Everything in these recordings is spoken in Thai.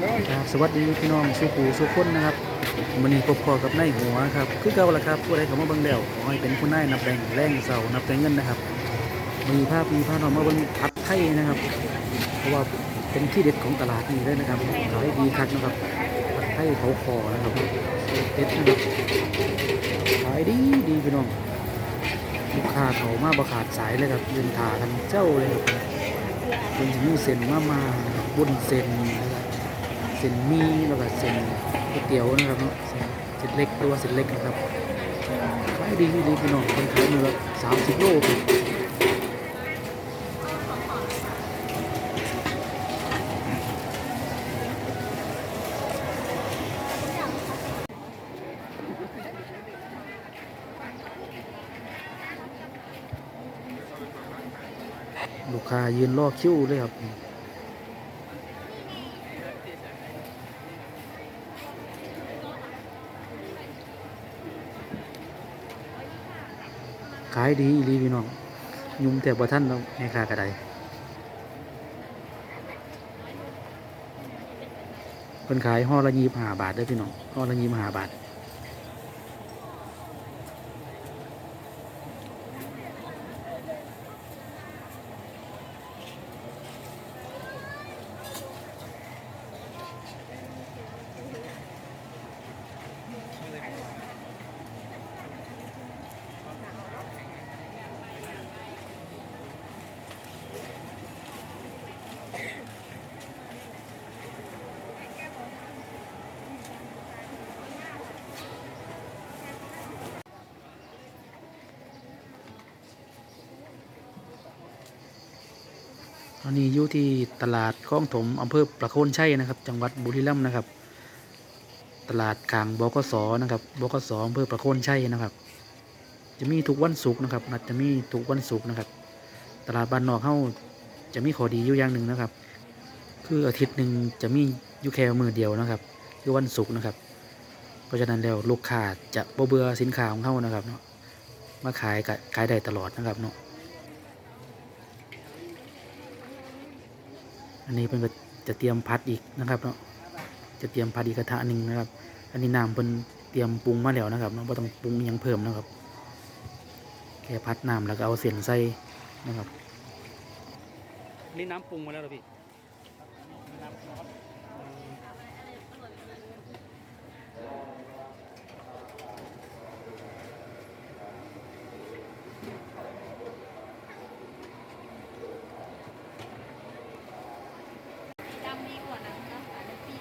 ครับสวัสดีพี่น้องสุขูสุขคนนะครับวันนี้พบพอกับนายหัวครับคือเก่าละครับผู้ใดเขามาเบิ่งแล้วขอให้เป็นผู้นายนับแบ่งแรงเสานับแต่เงินนะครับมีภาพมีภาพนองมาเบิ่งผัดไทยนะครับ เพราะว่าเป็นที่เด็ดของตลาดนี้เลยนะครับขายดีคักนะครับผัดไทยเขาคอนะครับเด็ดนะครับขายดีดีพี่น้องลูกค้าเขามาประขาดสายเลยครับยืนถากันเจ้าเลยครับเป็นถึงเส้นมามานะครับบนเส้น ส้นมีแล้วก็เส้นก๋วยเตี๋ยวนะครับเนาะเส้นเส้นเล็กตัวาเส้นเล็กนะครับขายดีดีพี่น้องคนขายมือละสามสิบโลพี่ลูกค้ายืนรอคิวเลยครับ ขายดีอีหลีพี่น้องยุ่มแต่บ่ท่านเราแม่ค้ากระไดคนขายห่อละยี่ห้าบาทได้พี่น้องห่อละยี่ห้าบาท ตอนนี้อยู่ที่ตลาดคลองถมอำเภอประโคนชัยนะครับ จังหวัดบุรีรัมย์นะครับ ตลาดกลางบกสนะครับบกสอำเภอประโคนชัยนะครับ จะมีทุกวันศุกร์นะครับนัดจะมีทุกวันศุกร์นะครับ ตลาดบ้านนอกเฮาจะมีข้อดีอยู่อย่างหนึ่งนะครับ คืออาทิตย์หนึ่งจะมีอยู่แค่มือเดียวนะครับคือวันศุกร์นะครับ เพราะฉะนั้นแล้วลูกค้าจะบ่เบื่อสินค้าของเฮานะครับเนาะมาขายขายได้ตลอดนะครับเนาะ อันนี้เพิ่นก็จะเตรียมพัดอีกนะครับเนาะจะเตรียมพัดอีกกระทะหนึ่งนะครับ อันนี้น้ำเพิ่นเตรียมปรุงมาแล้วนะครับเนาะบ่ต้องปรุงยังเพิ่มนะครับ แค่พัดน้ำแล้วก็เอาเส้นใส่นะครับนี่น้ำปรุงมาแล้วหรอพี่ ดำดีกว่านั้นนะอันนี้ปิ้ง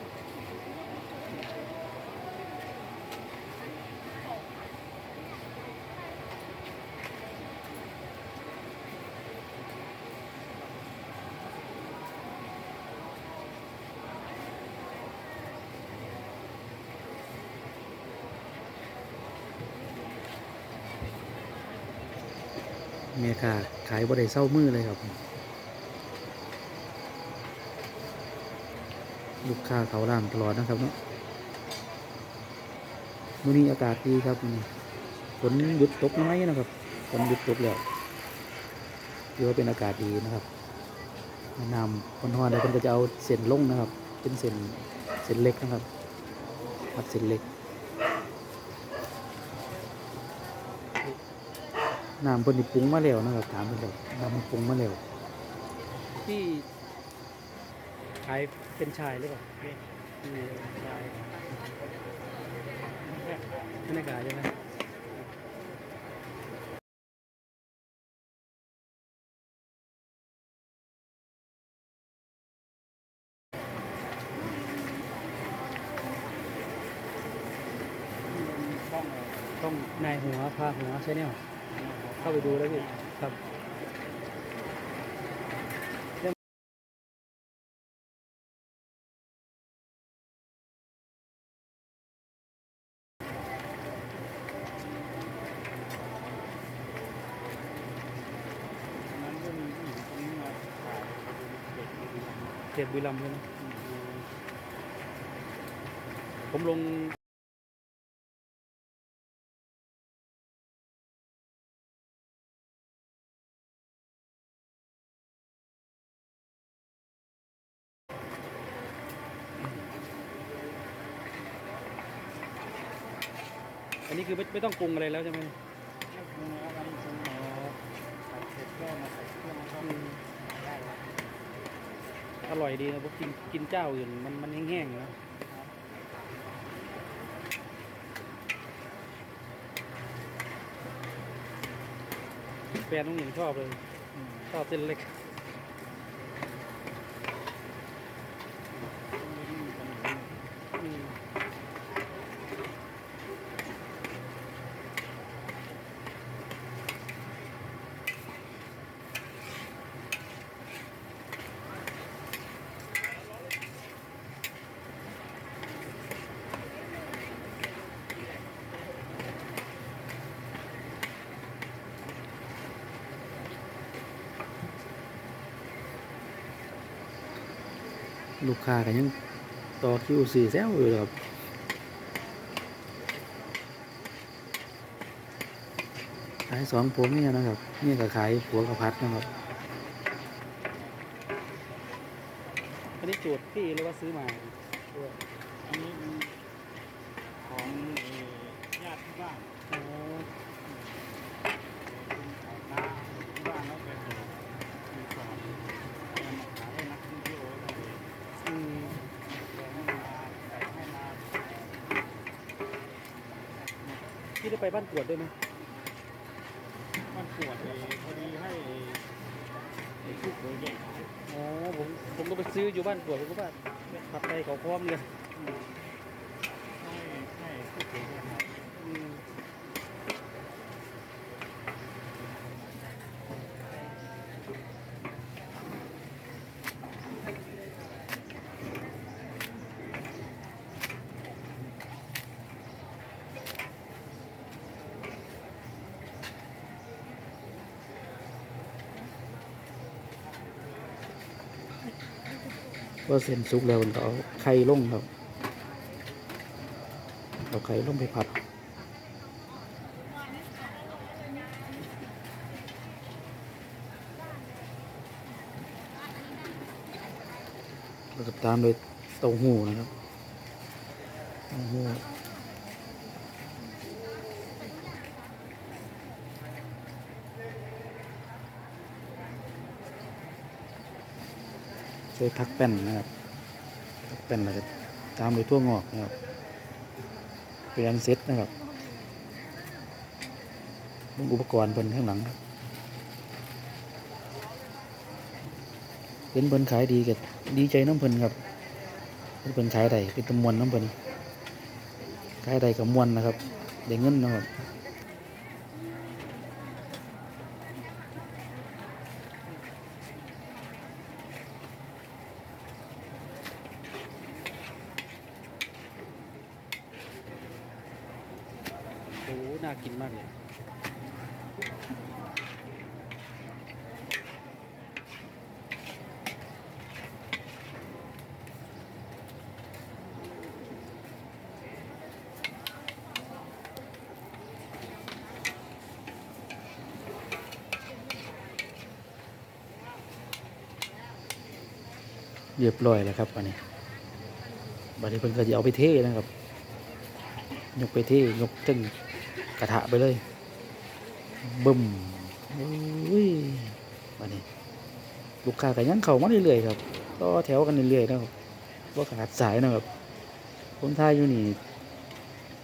แม่ค้าขายบ่ได้เศร้ามือเลยครับ ลูกค้าเขาร้านตลอดนะครับเนาะมื้อนี้อากาศดีครับฝนหยุดตกน้อยนะครับฝนหยุดตกแล้วถือว่าเป็นอากาศดีนะครับนำคนฮอนๆแล้วเพิ่นก็จะเอาเส้นลงนะครับ เป็นเส้นเส้นเล็กนะครับผัดเส้นเล็ก น้ำเพิ่นนี่ปรุงมาแล้วนะครับถามเพิ่นแล้วน้ำมันปรุงมาแล้วที่ขายเป็นชายหรือเปล่านี่ชายไม่ได้ขายใช่ไหมต้องนายหัวพาหัวใช่แนว เข้าไปดูแล้วพี่ครับเขตบุรีรัมย์ใช่ไหมผมลง อันนี้คือไม่ไม่ต้องปรุงอะไรแล้วใช่ไหมไม่ปรุงแล้วมันปรุงหน่อใส่เสร็จก็มาใส่เครื่องก็อืมได้แล้วอร่อยดีนะพวกกินกินเจ้าอื่นมันมันแห้งๆนะแฟนน้องหญิงชอบเลยชอบเส้นเล็ก ไม่ได้มีปัญหา อืม ลูกค้ากันยังต่อคิวสื่อแซวอยู่ครับขายสองผัวเมียนะครับ นี่ก็ขายผัวกับพัดนะครับอันนี้จุดพี่หรือว่าซื้อมา อันนี้เป็นของเอ่อญาติที่บ้าน อ๋อ เป็นของน้าที่บ้านแล้วแกปลูกมีสอนแกมาขายให้นักท่องเที่ยวได้เลย อืม แกให้มาใส่ให้มา พี่ ได้ไปบ้านกวดด้วยไหมมันปวดเลยพอดีให้ไอ้ผู้ป่วยแกขายอ๋อผมผมก็ไปซื้ออยู่บ้านกวดผมก็ว่าผัดไทยเขาพร้อมเลย ให้ให้ผู้ป่วยแกขาย อืม ก็เส้นสุกแล้วเอาไข่ลงครับเอาไข่ลงไปผัดแล้วก็ตามด้วยเต้าหู้นะครับเต้าหู้ใส่ผักแป้นนะครับผักแป้นแล้วก็ตามด้วยทั่วงอกนะครับเป็นอันเซ็ตนะครับเบิ่งอุปกรณ์เพิ่นข้างหลังครับเห็นเพิ่นขายดีก็ดีใจน้ำเพิ่นครับเห็นเพิ่นขายได้เป็นตะมวนน้ำเพิ่นขายได้กับมวนนะครับได้เงินนะครับ น่ากินมากเลยเรียบร้อยแล้วครับอันนี้บัดนี้เพิ่นก็จะเอาไปเทนะครับ ยกไปเทยกตึง ระทะไปเลยบึ้มอุ้ยวันนี้ ลูกค้าก็ยังเข้ามาเรื่อยๆครับต่อแถวกันเรื่อยๆนะครับว่าขาดสายนะครับคนไทยอยู่นี่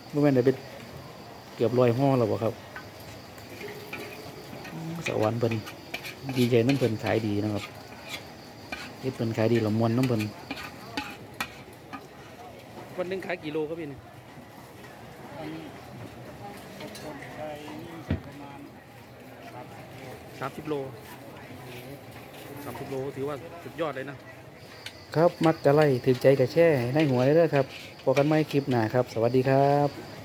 เมื่อแม่นได้เป็นเกือบร้อยห่อแล้วบ่ครับสวรรค์เพิ่นดีใจน้ำเพิ่นขายดีนะครับเฮ็ดเพิ่นขายดีละมวนน้ำเพิ่นวันหนึงขายกี่โลครับพี่นี่อันนี้ คนไทยนี่สักประมาณสามสิบโลสามสิบโลสามสิบโลถือว่าสุดยอดเลยนะ ครับ มักจะไล่ถึงใจกับแช่ให้ในหัวเลยเด้อครับพบกันใหม่คลิปหน้าครับ สวัสดีครับ